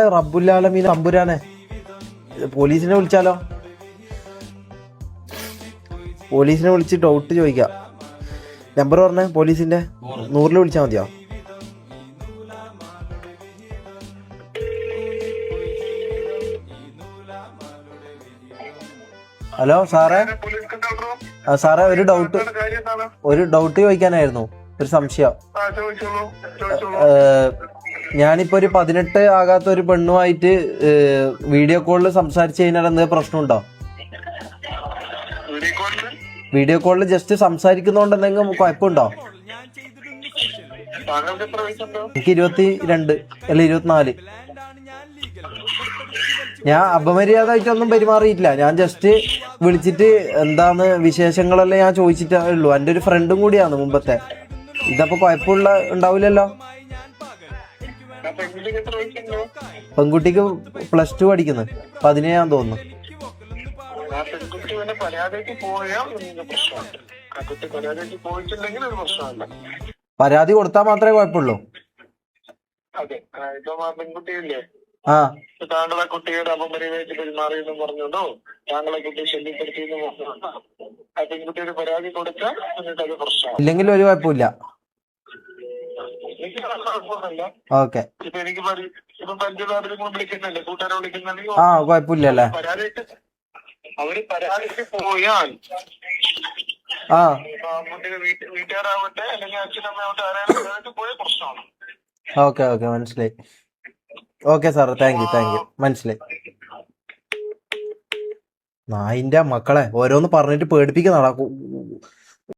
റബ്ബുല്ലാലമീൻ തമ്പുരാനെ. പോലീസിനെ വിളിച്ചാലോ? പോലീസിനെ വിളിച്ച് ഡൗട്ട് ചോദിക്കാം. നമ്പർ പറഞ്ഞേ പോലീസിന്റെ. നൂറിൽ വിളിച്ചാൽ മതിയോ? ഹലോ സാറേ. സാറേ ഒരു ഡൗട്ട് ഒരു ഡൗട്ട് ചോദിക്കാനായിരുന്നു. ഒരു സംശയം. ഞാനിപ്പോ ഒരു പതിനെട്ട് ആകാത്ത ഒരു പെണ്ണുമായിട്ട് വീഡിയോ കോളിൽ സംസാരിച്ചു കഴിഞ്ഞാൽ എന്തെങ്കിലും പ്രശ്നമുണ്ടോ? വീഡിയോ കോളിൽ ജസ്റ്റ് സംസാരിക്കുന്നോണ്ട് എന്തെങ്കിലും കുഴപ്പമുണ്ടോ? എനിക്ക് ഇരുപത്തി രണ്ട് അല്ല ഇരുപത്തിനാല്. ഞാൻ അപമര്യാദമായിട്ടൊന്നും പെരുമാറിയിട്ടില്ല. ഞാൻ ജസ്റ്റ് വിളിച്ചിട്ട് എന്താന്ന് വിശേഷങ്ങളെല്ലാം ഞാൻ ചോദിച്ചിട്ടേ ഉള്ളൂ. എന്റെ ഒരു ഫ്രണ്ടും കൂടിയാണ് മുമ്പത്തെ. ഇതപ്പോ കുഴപ്പമുള്ള ഉണ്ടാവില്ലല്ലോ. പെൺകുട്ടിക്ക് പ്ലസ് ടു പഠിക്കുന്നു. പതിനേഴാം തോന്നുന്നു. പരാതി കൊടുത്താൽ മാത്രമേ കുഴപ്പമുള്ളൂ ആ, താങ്കളെ കുട്ടിയുടെ അപമര്യാദയ്ക്ക് പെരുമാറിയെന്നും പറഞ്ഞുണ്ടോ താങ്കളെ കുട്ടിയെ ശല്യപ്പെടുത്തിയെന്നും പറഞ്ഞോണ്ടോ ആ പെൺകുട്ടിയുടെ പരാതി കൊടുത്താൽ നിങ്ങൾക്ക് അത് പ്രശ്നമാണ്. ഇല്ലെങ്കിൽ ഒരു കുഴപ്പമില്ല വിളിക്കുന്നുണ്ടെങ്കിൽ ആ കുഴപ്പമില്ല അല്ലേ പരാതിക്ക് അവർ പരാതിക്ക് പോയാൽ ആ. വീട്ടുകാരാവട്ടെ അല്ലെങ്കിൽ അച്ഛനമ്മയാവട്ടെ ആരായാലും പോയ പ്രശ്നമാണ്. ഓക്കെ ഓക്കെ മനസ്സിലായി. Okay sir thank you thank you മനസ്സിലായി. നായിന്റെ മക്കളെ ഓരോന്ന് പറഞ്ഞിട്ട് പേടിപ്പിക്കുന്നതാടാ